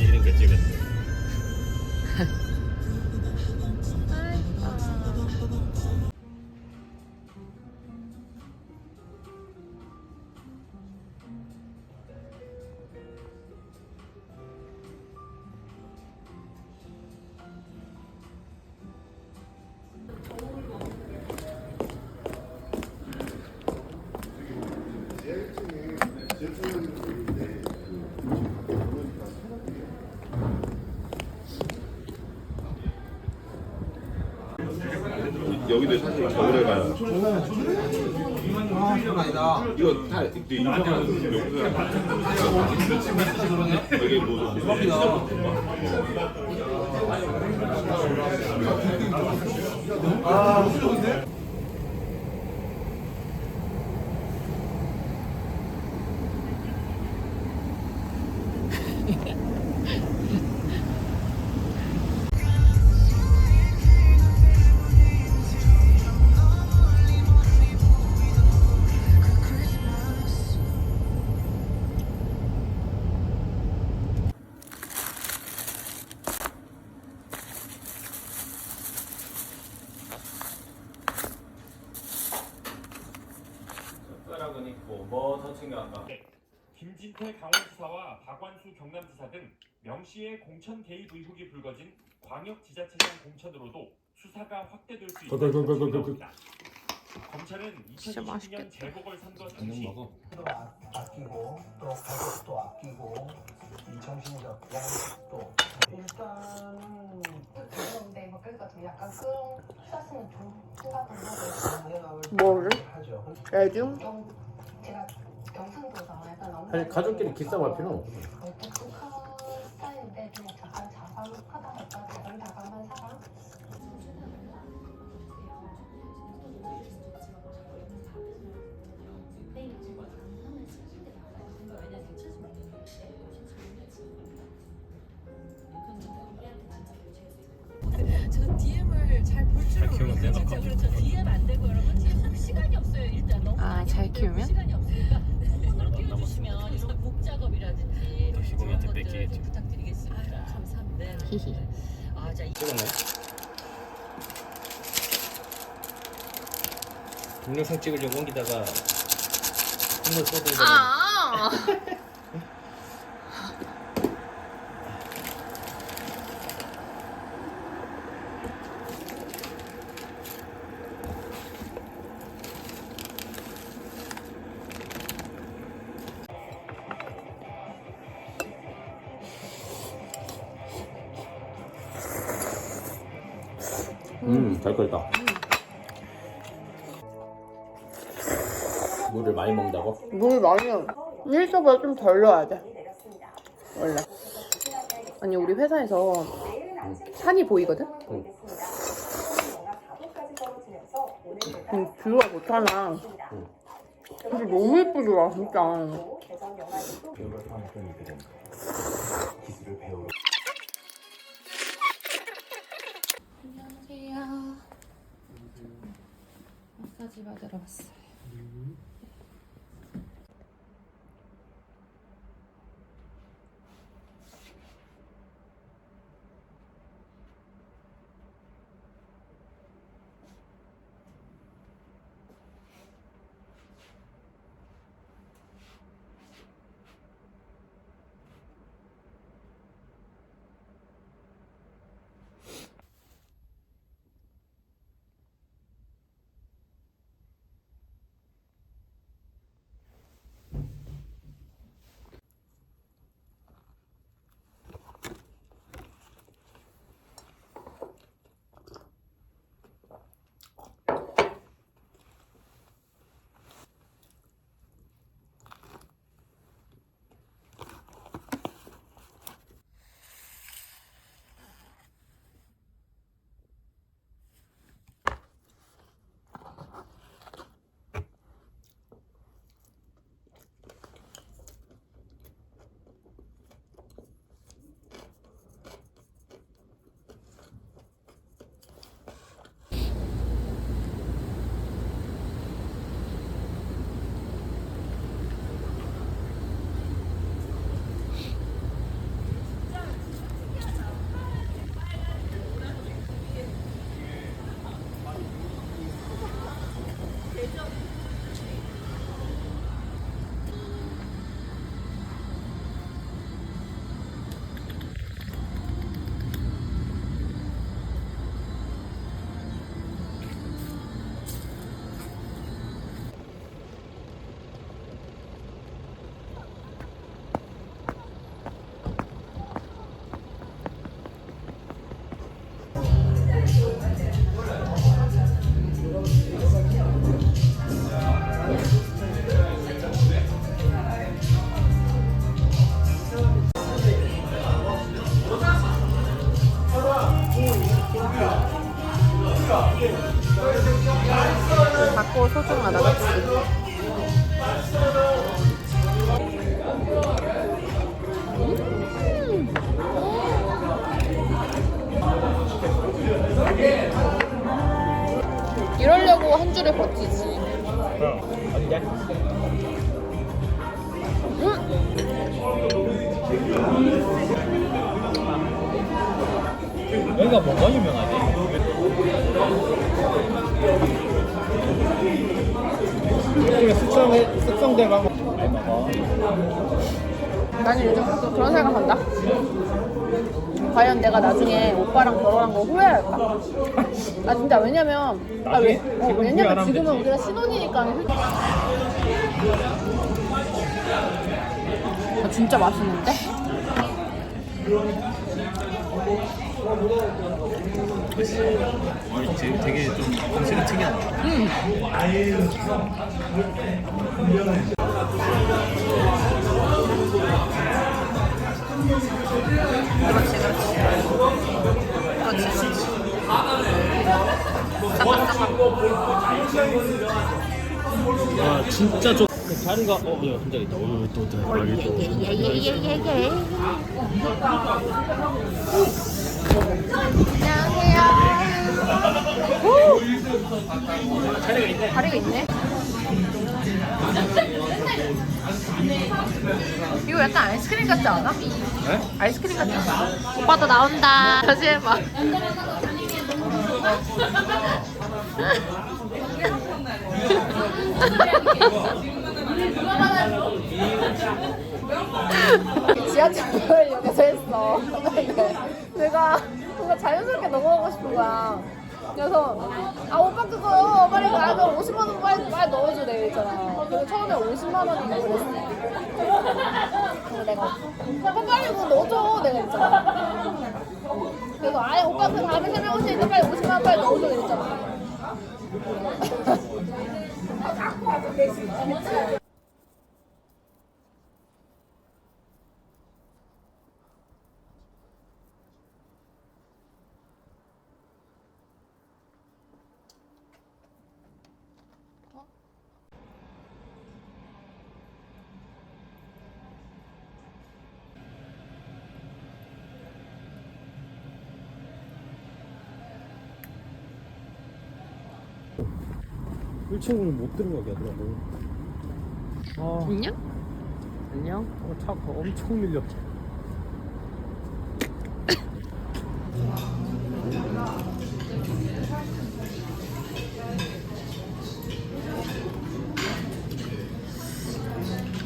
일리는 거 찍었어 여기도 사실 겨울에 가요. 이거 다 이제 인정하는 명소야. 여기 뭐 무슨 숟가락은 김진태 강원지사와 박완수 경남지사 등 명시의 공천 개입 의혹이 불거진 광역지자체장 공천으로도 수사가 확대될 수 있다는 소식이 나옵니다. 검찰은 진짜 2020년 맛있겠다. 재보궐선거 당시 먹어. 도 아- 아끼고 또 가족도 아끼고 이 정신적 양식도 일단은 그런데 뭐 그러니까 좀 약간 그런 썼으면 좀 생각은 하고 뭐를? 하죠. 애중? 좀 제가 약간 너무 아니 가족끼리 기싸움할 필요는 없고. 독특한 스타일인데 좀 약간 자상하다 할까 자상다감한 사람 저 DM을 잘 볼 줄을 키우면 몰라요. 내가 진짜. DM 안 되고 이러면 지금 시간이 없어요. 일단 너무 아, 많이 잘 하기 때문에 키우면? 시간이 뺏기겠지. 좀 부탁드리겠습니다. 감사합니다. 네. 히히. 아, 자, 이- 찍었네. 동영상 찍으려고 옮기다가 콧물 쏟은 거. 아! 잘 끓였다. 물을 많이 먹는다고? 물 많이 밀도가 좀 덜 넣어야 돼. 원래. 아니 우리 회사에서 산이 보이거든? 응. 응, 뷰가 좋잖아. 근데 너무 예쁘더라 진짜. 배우러 마사지 받으러 왔어요. 여기가 뭐가 유명하지? 숙성 나는 요즘 가끔 그런 생각한다. 과연 내가 나중에 오빠랑 결혼한 거 후회할까? 아 진짜 왜냐면 아, 왜, 나중에? 어, 지금 후회 안 왜냐면 하면 지금은 되지. 우리가 신혼이니까 아, 진짜 맛있는데? 되게, 되게 좀 음식은 특이하다. 아 진짜 좀 다른 거 어, 야, 혼자 있다. 어, 또 대박이 또. 예예예예예. 안녕하세요. 있네. 다리가 있네. 이거 약간 아이스크림 같지 않아? 네? 아이스크림 같지 않아? 오빠도 나온다. 다시 해봐. 지하철역에서 했어. 내가 뭔가 자연스럽게 넘어가고 싶은 거야. 그래서 아 오빠 그거요 빨리 가면 50만 원 빨리 빨리 넣어줘 내가 했잖아. 그래서 처음에 50만 원인가 그랬어. 그래서 내가 오빠 빨리 그거 넣어줘 내가 했잖아. 그래서 아예 오빠 그 다음에 설명 오시니까 빨리 50만 원 빨리 넣어줘 내가 했잖아. 일층으로 못 들어가게 하더라고. 아, 안녕? 안녕. 어, 차가 엄청 밀렸죠.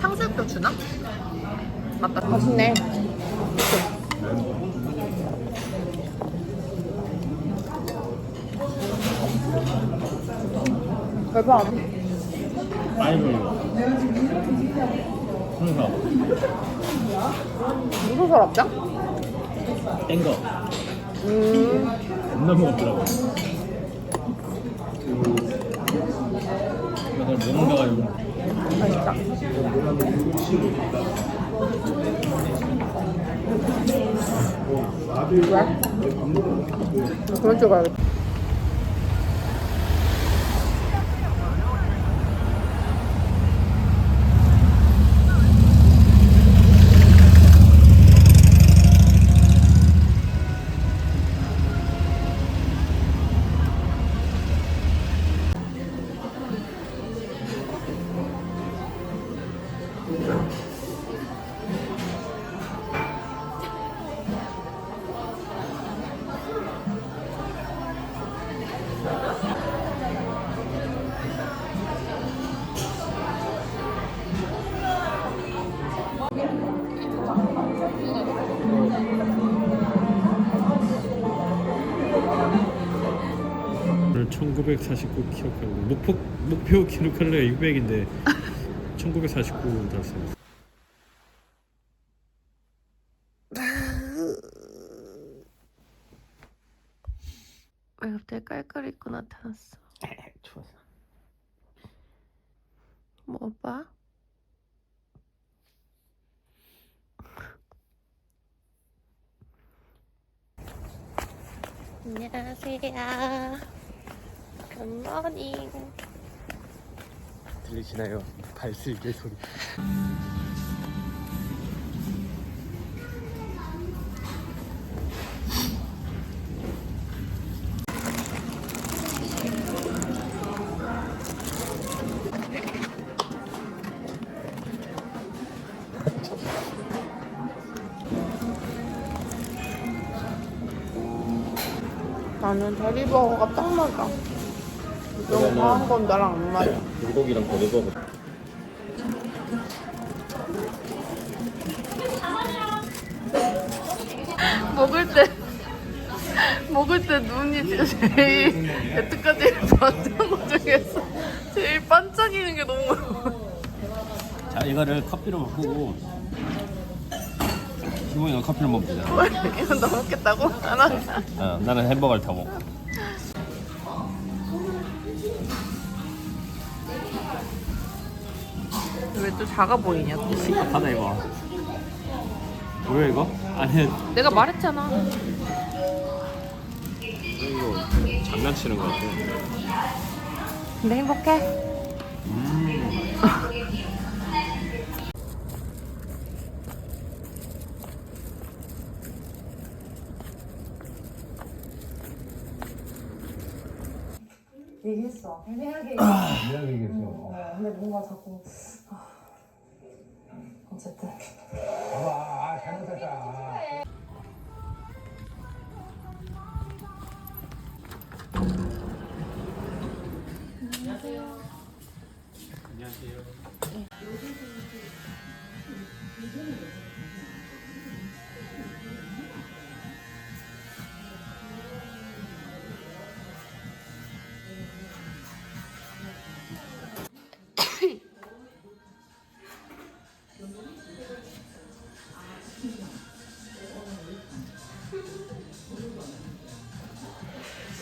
탕수육도 주나? 맞다. 맛있네. 별거 안 많이 밀려. 항상 무슨 서랍장? 땡거. 음. 겁나 무겁더라고. 그걸 못 먹어가지고. 맛있다. 왜? 그런 줄 알겠다. 1949 기록하고 목표 목표 기록할 래가 600인데 1949 달성. 왜 갑자기 깔깔 입고 나타났어? 추워서. 뭐 봐? 안녕하세요. 굿모닝. 들리시나요? 발수있게 소리 나는 다리버거가 딱 맞아. 너무 과한 건 나랑 안 맞아. 불고기랑 거기서 먹을 때 먹을 때 눈이 진짜 제일 여태까지 봤던 것 중에서 제일 반짝이는 게 너무 자 이거를 커피로 먹고 시몬이가 커피를 먹자 이건 너 먹겠다고? 안. 어, 나는 햄버거를 더 먹어. 왜 또 작아 보이냐? 또. 하나 이거. 뭐야 이거? 아니 내가 말했잖아. 이거 장난치는 거 같아. 근데 행복해. 얘기했어. 애매하게. 미안하게 얘기했어. 어, 근데 뭔가 자꾸.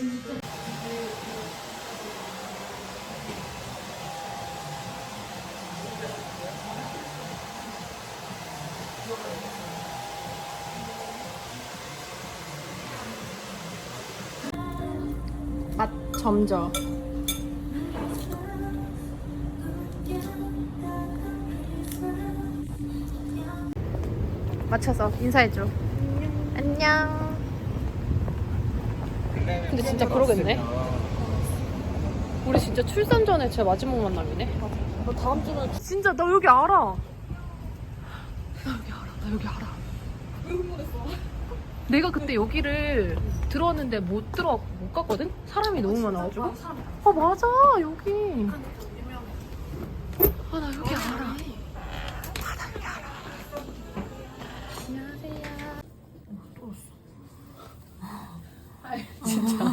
맛 점져. 맞춰서 인사해줘. 안녕. 근데 진짜 그러겠네. 우리 진짜 출산 전에 제 마지막 만남이네. 너 다음 주는 진짜 너 여기 알아. 나 여기 알아. 나 여기 알아. 내가 그때 여기를 들어왔는데 못 들어 못 갔거든. 사람이 너무 많아가지고. 아 맞아 여기. 아 나 여기 알아. 아나 여기 알아. 안녕하세요. 진짜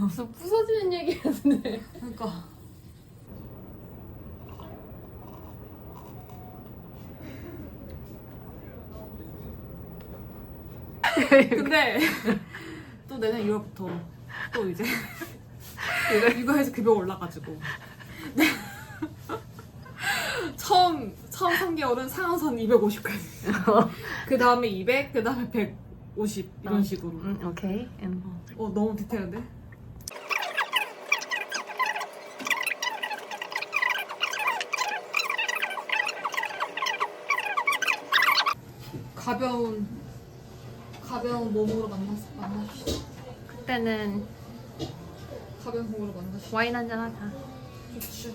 무슨 부서지는 얘기였는데. 그러니까 근데 또 내년 2월부터 또 이제 육아에서 급여 올라가지고. 처음 처음 3개월은 상한선 250까지. 그 다음에 200, 그 다음에 150 이런 식으로. 응 오케이. 응. 어 너무 디테일한데? 가벼운 가벼운 몸으로 만났 만나시죠. 그때는 가벼운 몸으로 만나시죠. 와인 한잔 하자. 좋죠.